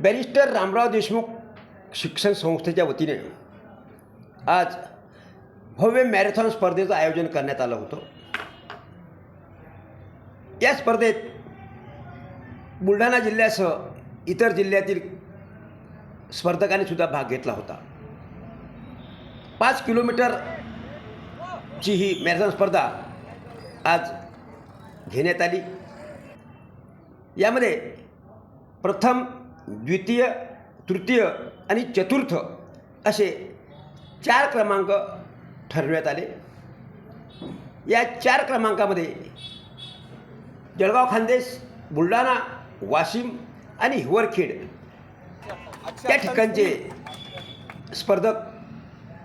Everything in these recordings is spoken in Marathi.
बॅरिस्टर रामराव देशमुख शिक्षण संस्थेच्या वतीने आज भव्य मॅरेथॉन स्पर्धेचं आयोजन करण्यात आलं होतं. या स्पर्धेत बुलढाणा जिल्ह्यासह इतर जिल्ह्यातील स्पर्धकांनी सुद्धा भाग घेतला होता. पाच किलोमीटरची ही मॅरेथॉन स्पर्धा आज घेण्यात आली. यामध्ये प्रथम द्वितीय तृतीय आणि चतुर्थ असे चार क्रमांक ठरवण्यात आले. या चार क्रमांकामध्ये जळगाव खानदेश बुलढाणा वाशिम आणि हिवरखेड त्या ठिकाणचे स्पर्धक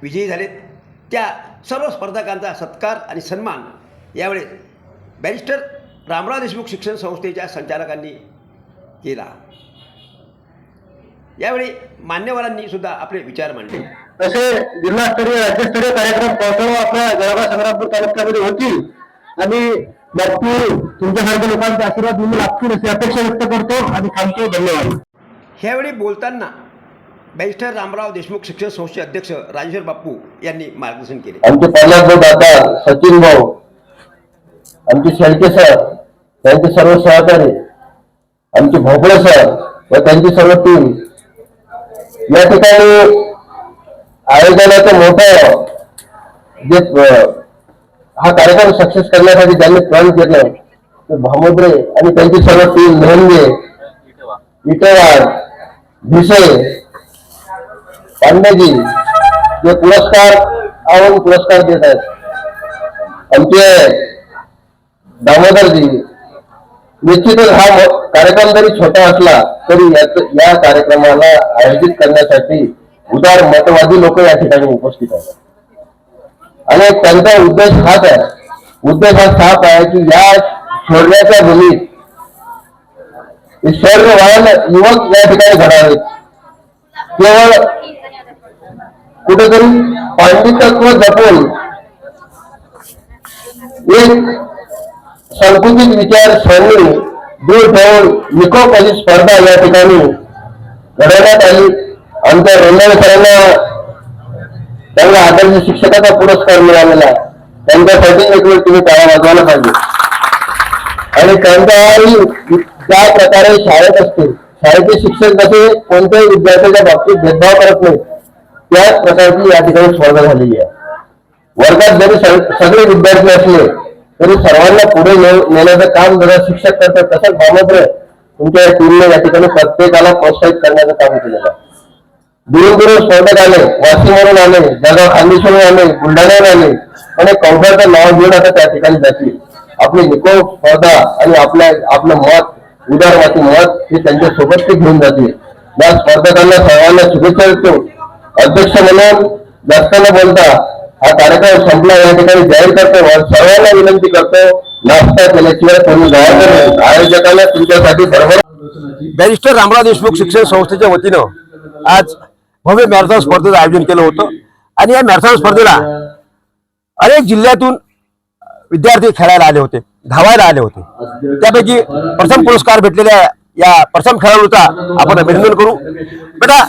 विजयी झालेत. त्या सर्व स्पर्धकांचा सत्कार आणि सन्मान यावेळेस बॅरिस्टर रामराव देशमुख शिक्षण संस्थेच्या संचालकांनी केला. यावेळी मान्यवरांनी सुद्धा आपले विचार मांडले. तसे जिल्हास्तरीय राज्यस्तरीय कार्यक्रम पावसाळा आपल्या जळगाव संग्रामपूर तालुक्यामध्ये होतील. आणि बापू तुमच्यासारख्या लोकांचे आशीर्वाद मिळून लागतील अशी अपेक्षा व्यक्त करतो आणि थांबतो. धन्यवाद. ह्यावेळी बोलताना बॅरिस्टर रामराव देशमुख शिक्षण संस्थेचे अध्यक्ष राजेश्वर बाप्पू यांनी मार्गदर्शन केले. आमचे पहिल्यांदा दादा सचिन भाऊ आमचे शेळके सर त्यांचे सर्व सहकारी आमचे भोपळे सर व त्यांची सर्व टीम या ठिकाणी आयोजनाचं मोठं जे हा कार्यक्रम सक्सेस करण्यासाठी ज्यांनी प्रण केलं ते भामोद्रे आणि त्यांची सर्व टीम लोहंगे इटवाड भिसे पांडेजी जे पुरस्कार आवून पुरस्कार देत आहेत. आमचे दामोदरजी निश्चितच हा कार्यक्रम जरी छोटा असला तरी या कार्यक्रमाला आयोजित करण्यासाठी उदार मतवादी लोक या ठिकाणी उपस्थित आहेत. आणि त्यांचा उद्देश हाच आहे. उद्देश हा साफ आहे की या सोडण्याच्या भूमीत सर्व वाहन युवक या ठिकाणी घडावेत. केवळ कुठेतरी पांडितत्व जपून एक संकुचित विचार सरणी दूर ठेवून निकोपाची स्पर्धा या ठिकाणी घडवण्यात आली. आमच्या रोंदाळे सरांना त्यांना आदर्श शिक्षकाचा पुरस्कार मिळालेला त्यांच्यासाठी एक वेळ तुम्ही टाळा वाजवायला पाहिजे. आणि त्यांच्याही ज्या प्रकारे शाळेत असते. शाळेचे शिक्षक कसे कोणत्याही विद्यार्थ्याच्या बाबतीत भेदभाव करत नाही. त्याच प्रकारची या ठिकाणी स्पर्धा झालेली आहे. वर्गात जरी सगळे विद्यार्थी असले तरी सर्वांना पुढे नेण्याचं काम जरा शिक्षक करतात. तसंच भामत्र तुमच्या टीमने या ठिकाणी प्रत्येकाला प्रोत्साहित करण्याचं काम केलेलं आहे. दुरून दुरून स्पर्धक आले वाशिमवरून आले जळगाव खानदेशवरून आले बुलढाण्यावर आले. आणि कौशलचं नाव घेऊन आता त्या ठिकाणी जातील. आपली निको स्पर्धा आणि आपल्या आपलं मत उदारवादी मत हे त्यांच्यासोबत ते घेऊन जातील. या स्पर्धकांना सर्वांना शुभेच्छा देतो. अध्यक्ष म्हणून जास्त न बोलता हा कार्यक्रम संपला या ठिकाणी जाहीर करतो. सर्वांना विनंती करतो नाश्ता केल्याशिवाय कोणी जायचं आयोजकाला तुमच्यासाठी बरोबर बॅरिस्टर रामराव देशमुख शिक्षण संस्थेच्या वतीनं आज भव्य मॅरेथॉन स्पर्धेचं आयोजन केलं होतं. आणि या मॅरेथॉन स्पर्धेला अनेक जिल्ह्यातून विद्यार्थी खेळायला आले होते धावायला आले होते. त्यापैकी प्रथम पुरस्कार भेटलेल्या या प्रथम खेळाडूचा आपण अभिनंदन करू. बेटा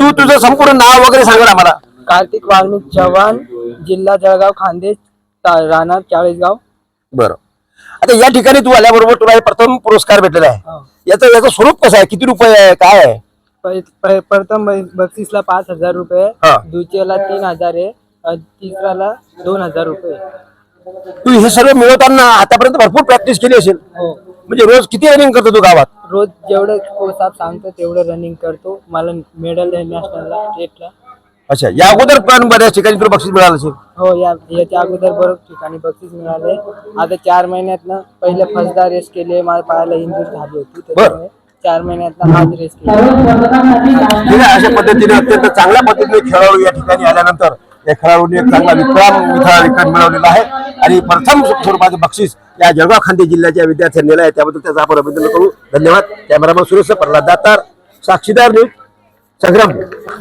तू तुझं संपूर्ण नाव वगैरे सांगा ना मला. कार्तिक वाल्मिक चव्हाण जिल्हा जळगाव खानदेश राहणार चाळीसगाव. बरं. आता या ठिकाणी तू आल्याबरोबर तुला हे प्रथम पुरस्कार भेटलेला आहे. हो. याचं याचं स्वरूप कसं आहे? किती रुपये आहे? काय आहे? प्रथम ब- बक्षीसला पाच हजार रुपये हा. द्वितीयला तीन हजार आहे अ, तिसऱ्याला दोन हजार रुपये. तू हे सर्व मिळवताना आतापर्यंत भरपूर प्रॅक्टिस केली असेल. हो. म्हणजे रोज किती रनिंग करतो तू गावात? रोज जेवढं आप सांगतो तेवढं रनिंग करतो. मला मेडल आहे नॅशनलला स्टेटला अच्छा या अगोदर पण बऱ्याच ठिकाणी तुला बक्षीस मिळालं असेल? हो या याच्या अगोदर बरोच ठिकाणी बक्षीस मिळाले. आता चार महिन्यातनं पहिले फर्स्टदा रेस केली माझ्या पायाला इंजुरी झाली होती त्याच्यामुळे चार महिन्यातनं आज रेस केली. अशा पद्धतीने अत्यंत चांगल्या पद्धतीने खेळाडू या ठिकाणी आल्यानंतर या खेळाडूंनी एक चांगला विक्रम विक्रम मिळवलेला आहे. आणि प्रथम स्वरूपाचं बक्षीस या जळगाव खांदे जिल्ह्याच्या विद्यार्थ्यांनी आहे. त्याबद्दल त्याचं आपण अभिनंदन करू. धन्यवाद. कॅमेरामन सुरेश प्रल्हाद दातार. साक्षीदार न्यूज संग्रामपूर